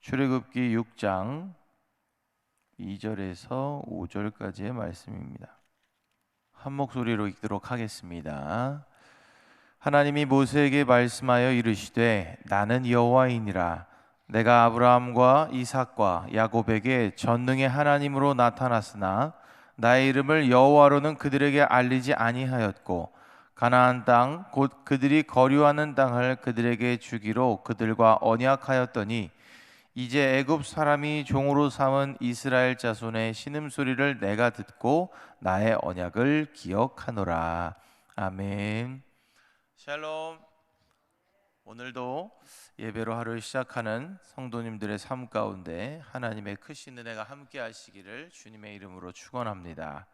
출애굽기 6장 2절에서 5절까지의 말씀입니다. 한 목소리로 읽도록 하겠습니다. 하나님이 모세에게 말씀하여 이르시되 나는 여호와이니라 내가 아브라함과 이삭과 야곱에게 전능의 하나님으로 나타났으나 나의 이름을 여호와로는 그들에게 알리지 아니하였고 가나안 땅 곧 그들이 거류하는 땅을 그들에게 주기로 그들과 언약하였더니 이제 애굽 사람이 종으로 삼은 이스라엘 자손의 신음소리를 내가 듣고 나의 언약을 기억하노라. 아멘. 샬롬. 오늘도 예배로 하루를 시작하는 성도님들의 삶 가운데 하나님의 크신 은혜가 함께 하시기를 주님의 이름으로 축원합니다.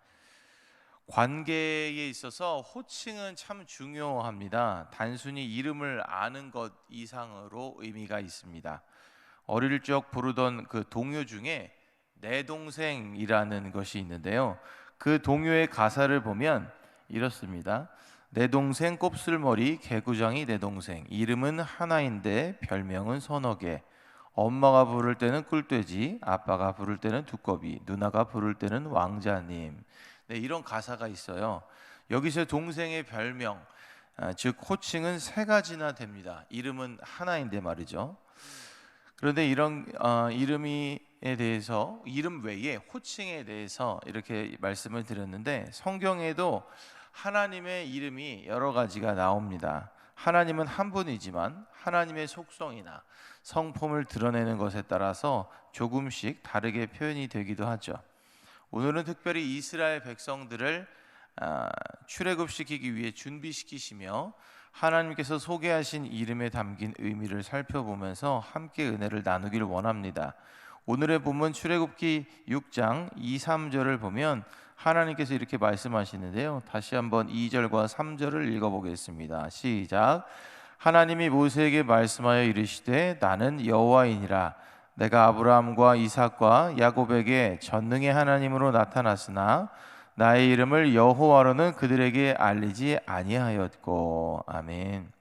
관계에 있어서 호칭은 참 중요합니다. 단순히 이름을 아는 것 이상으로 의미가 있습니다. 어릴 적 부르던 그 동요 중에 내 동생이라는 것이 있는데요. 그 동요의 가사를 보면 이렇습니다. 내 동생 곱슬머리 개구장이 내 동생. 이름은 하나인데 별명은 서너 개 엄마가 부를 때는 꿀돼지 아빠가 부를 때는 두꺼비 누나가 부를 때는 왕자님. 네, 이런 가사가 있어요. 여기서 동생의 별명 아, 즉 호칭은 세 가지나 됩니다. 이름은 하나인데 말이죠 그런데 이런 어, 이름이 에 대해서 이름 외에 호칭에 대해서 이렇게 말씀을 드렸는데 성경에도 하나님의 이름이 여러 가지가 나옵니다. 하나님은 한 분이지만 하나님의 속성이나 성품을 드러내는 것에 따라서 조금씩 다르게 표현이 되기도 하죠. 오늘은 특별히 이스라엘 백성들을 아, 출애굽시키기 위해 준비시키시며 하나님께서 소개하신 이름에 담긴 의미를 살펴보면서 함께 은혜를 나누길 원합니다. 오늘의 본문 출애굽기 6장 2, 3절을 보면 하나님께서 이렇게 말씀하시는데요. 다시 한번 2절과 3절을 읽어 보겠습니다. 시작. 하나님이 모세에게 말씀하여 이르시되 나는 여호와이니라 내가 아브라함과 이삭과 야곱에게 전능의 하나님으로 나타났으나 나의 이름을 여호와로는 그들에게 알리지 아니하였고 아멘.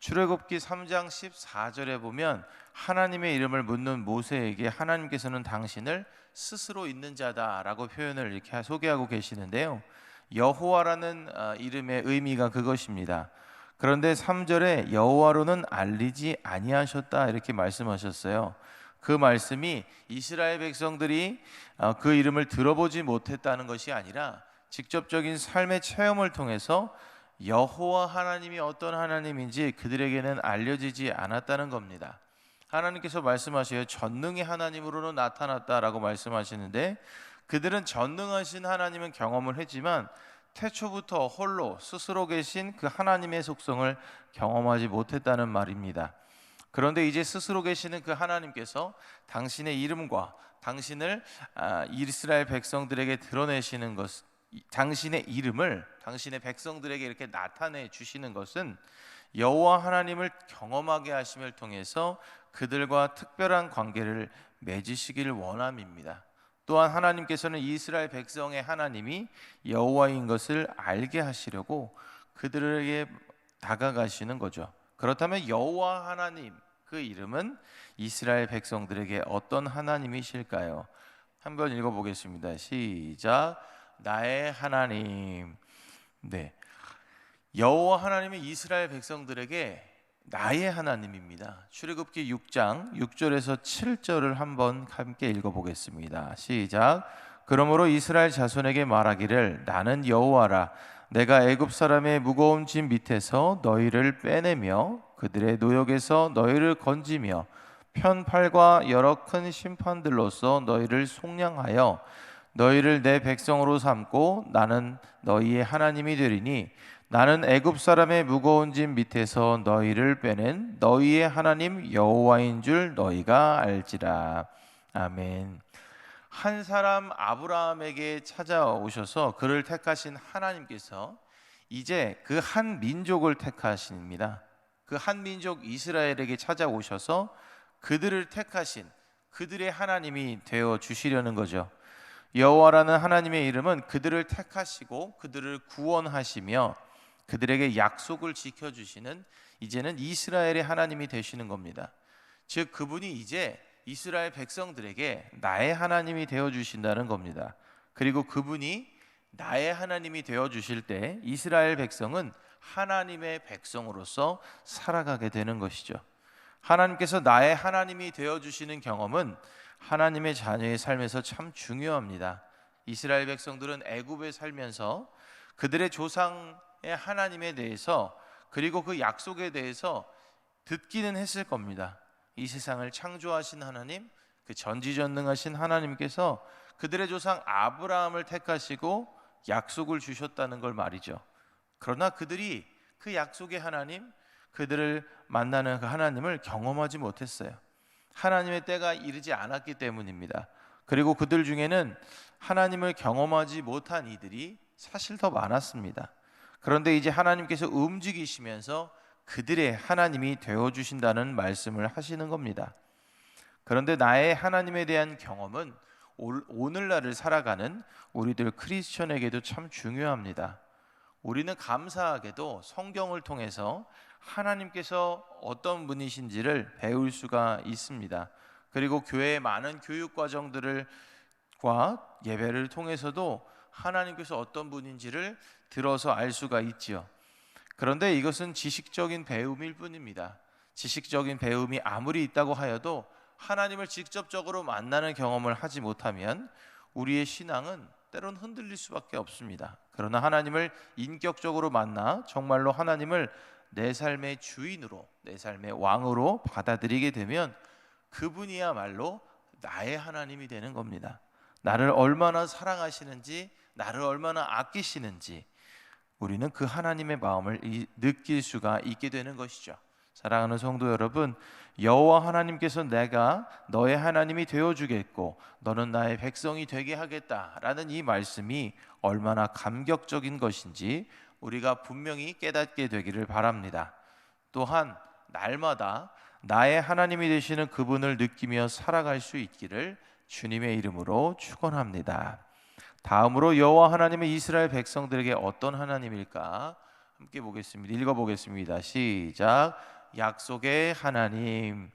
출애굽기 3장 14절에 보면 하나님의 이름을 묻는 모세에게 하나님께서는 당신을 스스로 있는 자다라고 표현을 이렇게 소개하고 계시는데요. 여호와라는 어, 이름의 의미가 그것입니다. 그런데 3절에 여호와로는 알리지 아니하셨다 이렇게 말씀하셨어요. 그 말씀이 이스라엘 백성들이 어, 그 이름을 들어보지 못했다는 것이 아니라 직접적인 삶의 체험을 통해서 여호와 하나님이 어떤 하나님인지 그들에게는 알려지지 않았다는 겁니다. 하나님께서 말씀하셔요. 전능의 하나님으로는 나타났다라고 말씀하시는데 그들은 전능하신 하나님은 경험을 했지만 태초부터 홀로 스스로 계신 그 하나님의 속성을 경험하지 못했다는 말입니다. 그런데 이제 스스로 계시는 그 하나님께서 당신의 이름과 당신을 아, 이스라엘 백성들에게 드러내시는 것, 당신의 이름을 당신의 백성들에게 이렇게 나타내 주시는 것은 여호와 하나님을 경험하게 하심을 통해서 그들과 특별한 관계를 맺으시길 원함입니다. 또한 하나님께서는 이스라엘 백성의 하나님이 여호와인 것을 알게 하시려고 그들에게 다가가시는 거죠. 그렇다면 여호와 하나님 그 이름은 이스라엘 백성들에게 어떤 하나님이실까요? 한번 읽어보겠습니다. 시작. 나의 하나님. 네. 여호와 하나님은 이스라엘 백성들에게 나의 하나님입니다. 출애굽기 6장 6절에서 7절을 한번 함께 읽어보겠습니다. 시작. 그러므로 이스라엘 자손에게 말하기를 나는 여호와라 내가 애굽 사람의 무거운 짐 밑에서 너희를 빼내며 그들의 노역에서 너희를 건지며 편팔과 여러 큰 심판들로서 너희를 속량하여 너희를 내 백성으로 삼고 나는 너희의 하나님이 되리니 나는 애굽 사람의 무거운 짐 밑에서 너희를 빼낸 너희의 하나님 여호와인 줄 너희가 알지라. 아멘. 한 사람 아브라함에게 찾아오셔서 그를 택하신 하나님께서 이제 그 한 민족을 택하십니다. 그 한 민족 이스라엘에게 찾아오셔서 그들을 택하신 그들의 하나님이 되어 주시려는 거죠. 여호와라는 하나님의 이름은 그들을 택하시고 그들을 구원하시며 그들에게 약속을 지켜 주시는 이제는 이스라엘의 하나님이 되시는 겁니다. 즉 그분이 이제 이스라엘 백성들에게 나의 하나님이 되어 주신다는 겁니다. 그리고 그분이 나의 하나님이 되어 주실 때 이스라엘 백성은 하나님의 백성으로서 살아가게 되는 것이죠. 하나님께서 나의 하나님이 되어 주시는 경험은 하나님의 자녀의 삶에서 참 중요합니다. 이스라엘 백성들은 애굽에 살면서 그들의 조상의 하나님에 대해서 그리고 그 약속에 대해서 듣기는 했을 겁니다. 이 세상을 창조하신 하나님, 그 전지전능하신 하나님께서 그들의 조상 아브라함을 택하시고 약속을 주셨다는 걸 말이죠. 그러나 그들이 그 약속의 하나님, 그들을 만나는 그 하나님을 경험하지 못했어요. 하나님의 때가 이르지 않았기 때문입니다. 그리고 그들 중에는 하나님을 경험하지 못한 이들이 사실 더 많았습니다. 그런데 이제 하나님께서 움직이시면서 그들의 하나님이 되어 주신다는 말씀을 하시는 겁니다. 그런데 나의 하나님에 대한 경험은 오늘날을 살아가는 우리들 크리스천에게도 참 중요합니다. 우리는 감사하게도 성경을 통해서 하나님께서 어떤 분이신지를 배울 수가 있습니다. 그리고 교회의 많은 교육 과정들과 예배를 통해서도 하나님께서 어떤 분인지를 들어서 알 수가 있지요. 그런데 이것은 지식적인 배움일 뿐입니다. 지식적인 배움이 아무리 있다고 하여도 하나님을 직접적으로 만나는 경험을 하지 못하면 우리의 신앙은 때론 흔들릴 수밖에 없습니다. 그러나 하나님을 인격적으로 만나 정말로 하나님을 내 삶의 주인으로, 내 삶의 왕으로 받아들이게 되면 그분이야말로 나의 하나님이 되는 겁니다. 나를 얼마나 사랑하시는지, 나를 얼마나 아끼시는지 우리는 그 하나님의 마음을 느낄 수가 있게 되는 것이죠. 사랑하는 성도 여러분, 여호와 하나님께서 내가 너의 하나님이 되어 주겠고 너는 나의 백성이 되게 하겠다라는 이 말씀이 얼마나 감격적인 것인지 우리가 분명히 깨닫게 되기를 바랍니다. 또한 날마다 나의 하나님이 되시는 그분을 느끼며 살아갈 수 있기를 주님의 이름으로 축원합니다. 다음으로 여호와 하나님은 이스라엘 백성들에게 어떤 하나님일까 함께 보겠습니다. 읽어 보겠습니다. 시작. 약속의 하나님.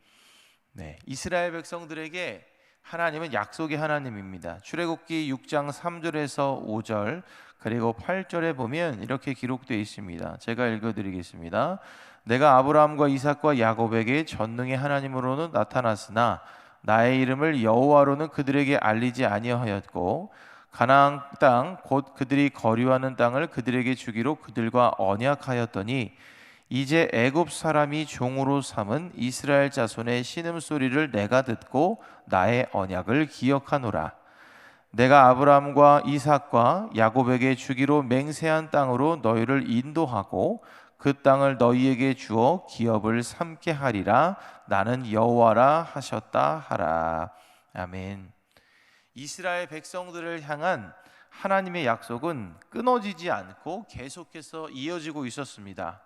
네, 이스라엘 백성들에게 하나님은 약속의 하나님입니다. 출애굽기 6장 3절에서 5절 그리고 8절에 보면 이렇게 기록되어 있습니다. 제가 읽어 드리겠습니다. 내가 아브라함과 이삭과 야곱에게 전능의 하나님으로는 나타났으나 나의 이름을 여호와로는 그들에게 알리지 아니하였고 가나안 땅 곧 그들이 거류하는 땅을 그들에게 주기로 그들과 언약하였더니 이제 애굽 사람이 종으로 삼은 이스라엘 자손의 신음 소리를 내가 듣고 나의 언약을 기억하노라. 내가 아브라함과 이삭과 야곱에게 주기로 맹세한 땅으로 너희를 인도하고 그 땅을 너희에게 주어 기업을 삼게 하리라. 나는 여호와라 하셨다 하라. 아멘. 이스라엘 백성들을 향한 하나님의 약속은 끊어지지 않고 계속해서 이어지고 있었습니다.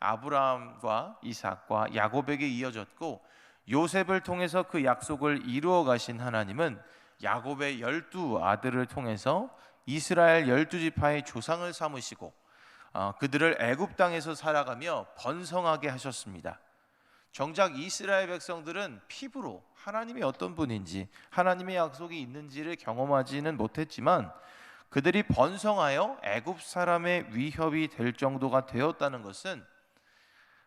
아브라함과 이삭과 야곱에게 이어졌고 요셉을 통해서 그 약속을 이루어 가신 하나님은 야곱의 열두 아들을 통해서 이스라엘 열두 지파의 조상을 삼으시고 어, 그들을 애굽 땅에서 살아가며 번성하게 하셨습니다. 정작 이스라엘 백성들은 피부로 하나님이 어떤 분인지 하나님의 약속이 있는지를 경험하지는 못했지만 그들이 번성하여 애굽 사람의 위협이 될 정도가 되었다는 것은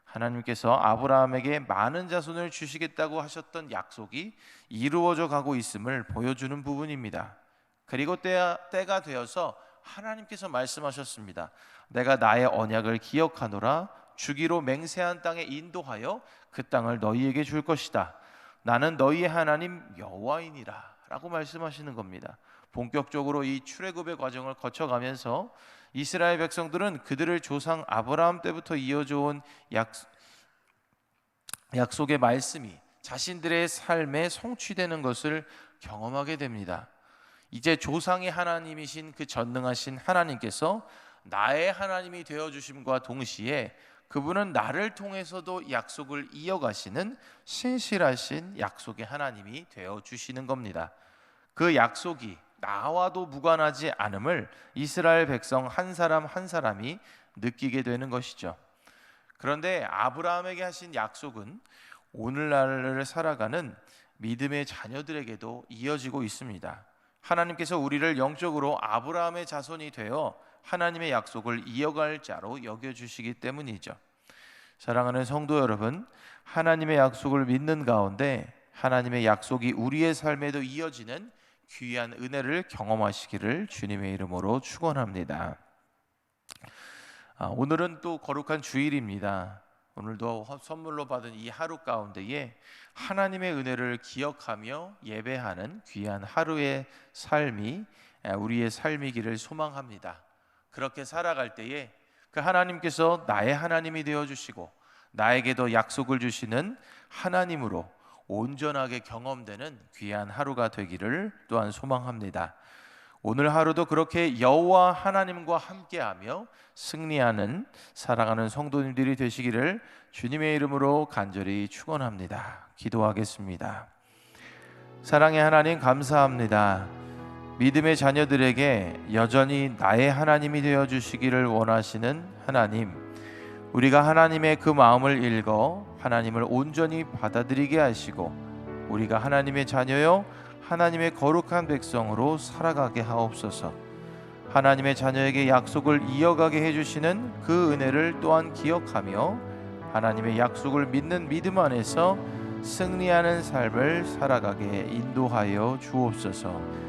하나님께서 아브라함에게 많은 자손을 주시겠다고 하셨던 약속이 이루어져 가고 있음을 보여주는 부분입니다. 그리고 때가, 때가 되어서 하나님께서 말씀하셨습니다. 내가 나의 언약을 기억하노라 주기로 맹세한 땅에 인도하여 그 땅을 너희에게 줄 것이다. 나는 너희의 하나님 여호와이니라라고 말씀하시는 겁니다. 본격적으로 이 출애굽의 과정을 거쳐가면서 이스라엘 백성들은 그들을 조상 아브라함 때부터 이어져 온 약, 약속의 말씀이 자신들의 삶에 성취되는 것을 경험하게 됩니다. 이제 조상의 하나님이신 그 전능하신 하나님께서 나의 하나님이 되어 주심과 동시에 그분은 나를 통해서도 약속을 이어가시는 신실하신 약속의 하나님이 되어 주시는 겁니다. 그 약속이 나와도 무관하지 않음을 이스라엘 백성 한 사람 한 사람이 느끼게 되는 것이죠. 그런데 아브라함에게 하신 약속은 오늘날을 살아가는 믿음의 자녀들에게도 이어지고 있습니다. 하나님께서 우리를 영적으로 아브라함의 자손이 되어 하나님의 약속을 이어갈 자로 여겨 주시기 때문이죠. 사랑하는 성도 여러분, 하나님의 약속을 믿는 가운데 하나님의 약속이 우리의 삶에도 이어지는 귀한 은혜를 경험하시기를 주님의 이름으로 축원합니다. 아, 오늘은 또 거룩한 주일입니다. 오늘도 허- 선물로 받은 이 하루 가운데에 하나님의 은혜를 기억하며 예배하는 귀한 하루의 삶이 아, 우리의 삶이기를 소망합니다. 그렇게 살아갈 때에 그 하나님께서 나의 하나님이 되어 주시고 나에게도 약속을 주시는 하나님으로 온전하게 경험되는 귀한 하루가 되기를 또한 소망합니다. 오늘 하루도 그렇게 여호와 하나님과 함께하며 승리하는 사랑하는 성도님들이 되시기를 주님의 이름으로 간절히 축원합니다. 기도하겠습니다. 사랑의 하나님 감사합니다. 믿음의 자녀들에게 여전히 나의 하나님이 되어 주시기를 원하시는 하나님. 우리가 하나님의 그 마음을 읽어 하나님을 온전히 받아들이게 하시고 우리가 하나님의 자녀요 하나님의 거룩한 백성으로 살아가게 하옵소서. 하나님의 자녀에게 약속을 이어가게 해 주시는 그 은혜를 또한 기억하며 하나님의 약속을 믿는 믿음 안에서 승리하는 삶을 살아가게 인도하여 주옵소서.